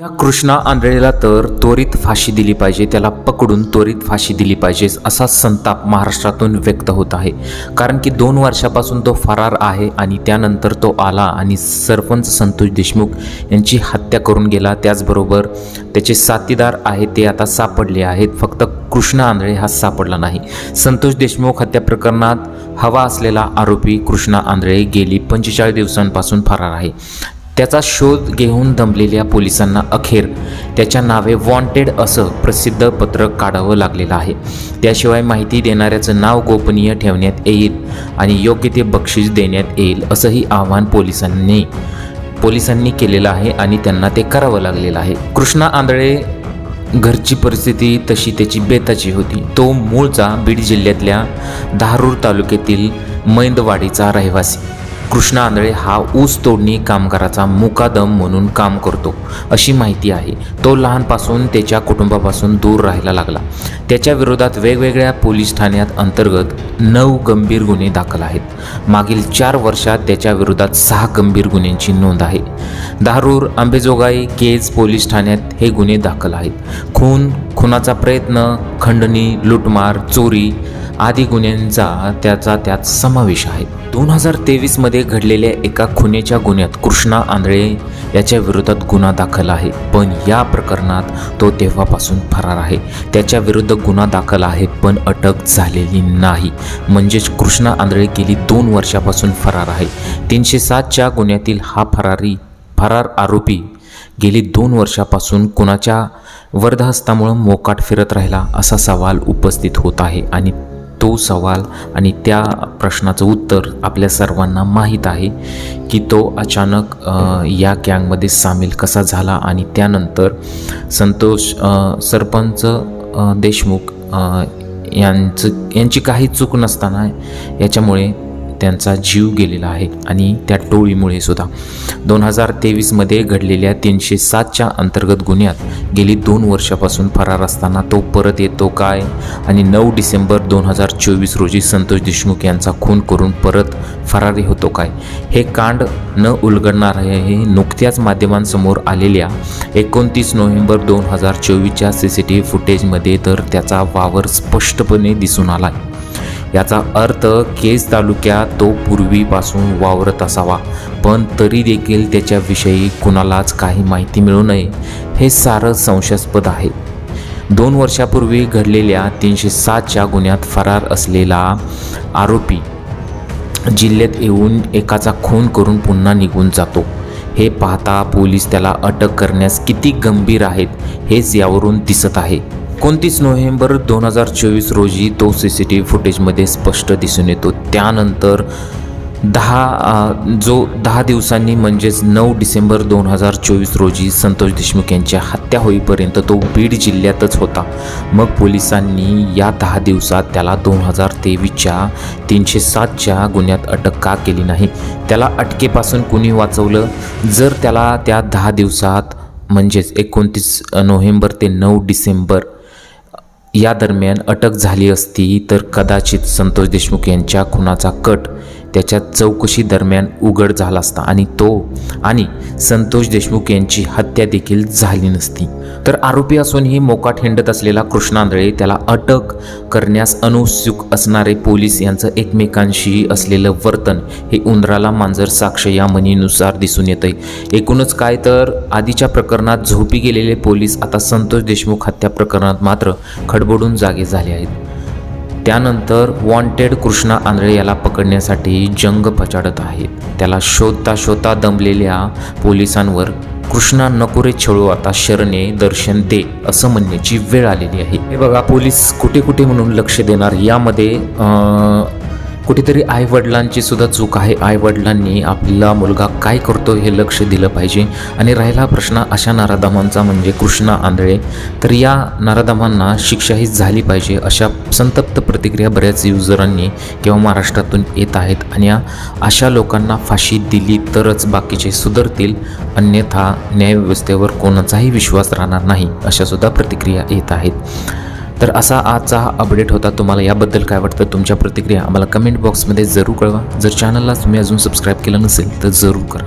या कृष्णा आंधळेला तर त्वरित फाशी दिली पाहिजे त्याला पकडून त्वरित फाशी दिली पाहिजे असा संताप महाराष्ट्रातून व्यक्त होत आहे. कारण की दोन वर्षापासून तो फरार आहे आणि त्यानंतर तो आला आणि सरपंच संतोष देशमुख यांची हत्या करून गेला. त्याचबरोबर त्याचे साथीदार आहेत ते आता सापडले आहेत. फक्त कृष्णा आंधळे हा सापडला नाही. संतोष देशमुख हत्या प्रकरणात हवा असलेला आरोपी कृष्णा आंधळे गेली पंचेचाळीस दिवसांपासून फरार आहे. त्याचा शोध घेऊन दमलेल्या पोलिसांना अखेर त्याच्या नावे वॉन्टेड असं प्रसिद्ध पत्रक काढावं लागलेलं आहे. त्याशिवाय माहिती देणाऱ्याचं नाव गोपनीय ठेवण्यात येईल आणि योग्य ते बक्षीस देण्यात येईल असंही आव्हान पोलिसांनी पोलिसांनी केलेलं आहे आणि त्यांना ते करावं लागलेलं आहे. कृष्णा आंधळे घरची परिस्थिती तशी त्याची बेताची होती. तो मूळचा बीड जिल्ह्यातल्या धारूर तालुक्यातील मैंदवाडीचा रहिवासी. कृष्णा आंधळे हा ऊस तोडणी कामगाराचा मुकादम म्हणून काम करतो अशी माहिती आहे. तो लहानपासून त्याच्या कुटुंबापासून दूर राहायला लागला. त्याच्या विरोधात वेगवेगळ्या पोलीस ठाण्यात अंतर्गत नऊ गंभीर गुन्हे दाखल आहेत. मागील चार वर्षात त्याच्या विरोधात सहा गंभीर गुन्ह्यांची नोंद आहे. दारूर आंबेजोगाई केज पोलीस ठाण्यात हे गुन्हे दाखल आहेत. खून खुनाचा प्रयत्न खंडणी लुटमार चोरी आदी गुन्ह्यांचा त्याचा त्यात समावेश आहे. दोन हजार तेवीसमध्ये घडलेल्या एका खुनेच्या गुन्ह्यात कृष्णा आंधळे याच्या विरोधात गुन्हा दाखल आहे. पण या प्रकरणात तो तेव्हापासून फरार आहे. त्याच्या विरुद्ध गुन्हा दाखल आहे पण अटक झालेली नाही. म्हणजेच कृष्णा आंधळे गेली दोन वर्षापासून फरार आहे. तीनशे सातच्या गुन्ह्यातील हा फरारी फरार आरोपी गेली दोन वर्षापासून कुणाच्या वरदहस्तामुळं मोकाट फिरत राहिला असा सवाल उपस्थित होत आहे आणि तो सवाल आणि त्या प्रश्नाचं उत्तर आपल्या सर्वांना माहीत आहे की तो अचानक या गँगमध्ये सामील कसा झाला आणि त्यानंतर संतोष सरपंच देशमुख यांचं यांची काही चूक नसताना याच्यामुळे त्यांचा जीव गेलेला आहे आणि त्या टोळीमुळे सुद्धा. दोन हजार तेवीसमध्ये घडलेल्या तीनशे सातच्या अंतर्गत गुन्ह्यात गेली दोन वर्षापासून फरार असताना तो परत येतो काय? आणि नऊ डिसेंबर दोन हजार चोवीस रोजी संतोष देशमुख यांचा खून करून परत फरारी होतो काय? हे कांड न उलगडणार आहे हे नुकत्याच माध्यमांसमोर आलेल्या एकोणतीस नोव्हेंबर दोन हजार चोवीसच्या सी सी टी व्ही फुटेजमध्ये तर त्याचा वावर स्पष्टपणे दिसून आला आहे याचा अर्थ केज तालुक्यात तो पूर्वीपासून वावरत असावा. पण तरी देखील त्याच्याविषयी कुणालाच काही माहिती मिळू नये हे सारं संशयास्पद आहे. दोन वर्षापूर्वी घडलेल्या तीनशे सातच्या गुन्ह्यात फरार असलेला आरोपी जिल्ह्यात येऊन एकाचा खून करून पुन्हा निघून जातो. हे पाहता पोलीस त्याला अटक करण्यास किती गंभीर आहेत हेच यावरून दिसत आहे. एकोणतीस नोव्हेंबर दोन हजार चोवीस रोजी तो सी सी टी व्ही फुटेजमध्ये स्पष्ट दिसून येतो. त्यानंतर दहा जो दहा दिवसांनी म्हणजेच नऊ डिसेंबर दोन हजार चोवीस रोजी संतोष देशमुख यांच्या हत्या होईपर्यंत तो बीड जिल्ह्यातच होता. मग पोलिसांनी या दहा दिवसात त्याला दोन हजार तेवीसच्या तीनशे सातच्या गुन्ह्यात अटक का केली नाही? त्याला अटकेपासून कुणी वाचवलं? जर त्याला त्या दहा दिवसात म्हणजेच एकोणतीस नोव्हेंबर ते नऊ डिसेंबर या दरम्यान अटक झाली असती तर कदाचित संतोष देशमुख यांच्या खुनाचा कट त्याच्या चौकशी दरम्यान उघड झाला असता आणि तो आणि संतोष देशमुख यांची हत्या देखील झाली नसती. तर आरोपी असूनही मोकाट हिंडत असलेला कृष्णांदळे त्याला अटक करण्यास अनुत्सुक असणारे पोलीस यांचं एकमेकांशी असलेलं वर्तन हे उंदराला मांजर साक्ष या म्हणीनुसार दिसून येतंय. एकूणच काय तर आधीच्या प्रकरणात झोपी गेलेले पोलीस आता संतोष देशमुख हत्या प्रकरणात मात्र खडबडून जागे झाले आहेत. त्यानंतर वॉन्टेड कृष्णा आंधळे याला पकडण्यासाठी जंग पचाडत आहेत. त्याला शोधता शोधता दमलेल्या पोलिसांवर कृष्णा नकोरे छळू आता शरणे दर्शन दे असं म्हणण्याची वेळ आलेली आहे. हे बघा पोलीस कुठे कुठे म्हणून लक्ष देणार? यामध्ये कुठेतरी आईवडिलांची सुद्धा चूक आहे. आईवडिलांनी आपला मुलगा काय करतो हे लक्ष दिलं पाहिजे. आणि राहिला प्रश्न अशा नराधमांचा म्हणजे कृष्णा आंधळे. तर या नराधमांना शिक्षाही झाली पाहिजे अशा संतप्त प्रतिक्रिया बऱ्याच युजरांनी किंवा महाराष्ट्रातून येत आहेत. आणि या अशा लोकांना फाशी दिली तरच बाकीचे सुधारतील. अन्यथा न्यायव्यवस्थेवर कोणाचाही विश्वास राहणार नाही अशासुद्धा प्रतिक्रिया येत आहेत. तर असा आजचा हा अपडेट होता. तुम्हाला याबद्दल काय वाटतं? तुमच्या प्रतिक्रिया आम्हाला कमेंट बॉक्समध्ये जरूर कळवा. जर चॅनलला तुम्ही अजून सबस्क्राईब केलं नसेल तर जरूर करा.